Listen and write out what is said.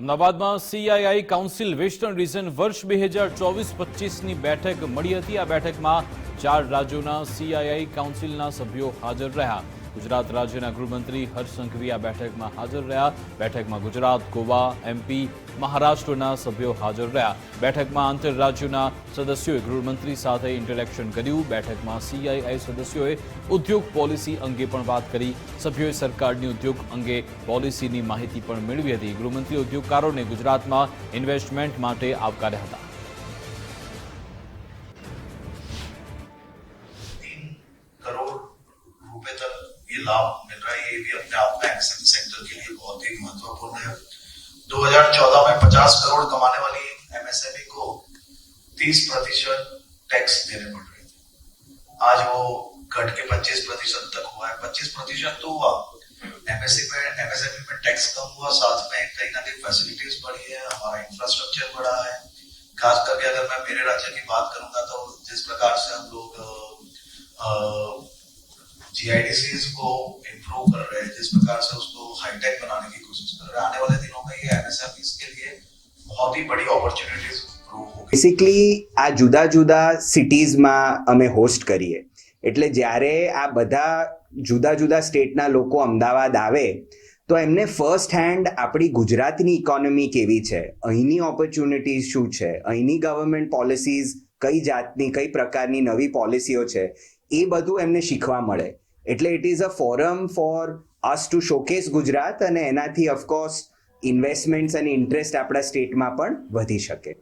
અમદાવાદમાં CII council western region વર્ષ બે હજાર ચોવીસ પચીસની બેઠક મળી હતી. આ બેઠકમાં ચાર રાજ્યોના સીઆઈઆઈ કાઉન્સિલના સભ્યો હાજર રહ્યા. ગુજરાત રાજ્યના ગૃહમંત્રી હર્ષ આ બેઠકમાં હાજર રહ્યા. બેઠકમાં ગુજરાત, ગોવા એમપી મહારાષ્ટ્રના સભ્યો હાજર રહ્યા. બેઠકમાં આંતરરાજ્યોના સદસ્યોએ ગૃહમંત્રી સાથે ઇન્ટરેક્શન કર્યું. બેઠકમાં સીઆઈઆઈ સદસ્યોએ ઉદ્યોગ પોલિસી અંગે પણ વાત કરી. સભ્યોએ સરકારની ઉદ્યોગ અંગે પોલિસીની માહિતી પણ મેળવી હતી. ગૃહમંત્રી ઉદ્યોગકારોને ગુજરાતમાં ઇન્વેસ્ટમેન્ટ માટે આવકાર્યા હતા. लाभ मिल रहा है ये भी अपने आप में एमएसएमई सेक्टर के लिए बहुत ही महत्वपूर्ण है। 2014 में 50 करोड़ कमाने वाली एमएसएमई को 30 प्रतिशत टैक्स देने पड़ रहे थे। आज वो घट के 25 प्रतिशत तक हुआ है। 25 प्रतिशत तो हुआ। एमएससी में एमएसएमई में टैक्स कम हुआ। साथ में कहीं ना कहीं फैसिलिटीज़ बढ़ी है। हमारा इंफ्रास्ट्रक्चर बढ़ा है। खास करके अगर मैं मेरे राज्य की बात करूँगा तो जिस प्रकार से हम लोग जीआईडीसीज को इम्प्रूव कर रहे हैं जिस प्रकार से उसको हाईटेक बनाने की कोशिश कर रहे हैं आने वाले दिनों में ये एमएसएमई के लिए बहुत ही बड़ी अपॉर्चुनिटीज प्रूव होगी બેસિકલી આ જુદા જુદા સિટીઝમાં અમે હોસ્ટ કરીએ એટલે જ્યારે આ બધા જુદા જુદા સ્ટેટના લોકો અમદાવાદ આવે તો એમને ફર્સ્ટ હેન્ડ આપણી ગુજરાતની ઇકોનોમી કેવી છે અહીંની ઓપોર્ચ્યુનિટીઝ શું છે અહીંની ગવર્મેન્ટ પોલિસીઝ કઈ જાતની કઈ પ્રકારની નવી પોલિસીઓ છે એ બધું એમને શીખવા મળે એટલે it is a forum for us to showcase Gujarat અને એનાથી ઓફકોર્સ ઇન્વેસ્ટમેન્ટ્સ અને ઇન્ટરેસ્ટ આપણા સ્ટેટમાં પણ વધી શકે.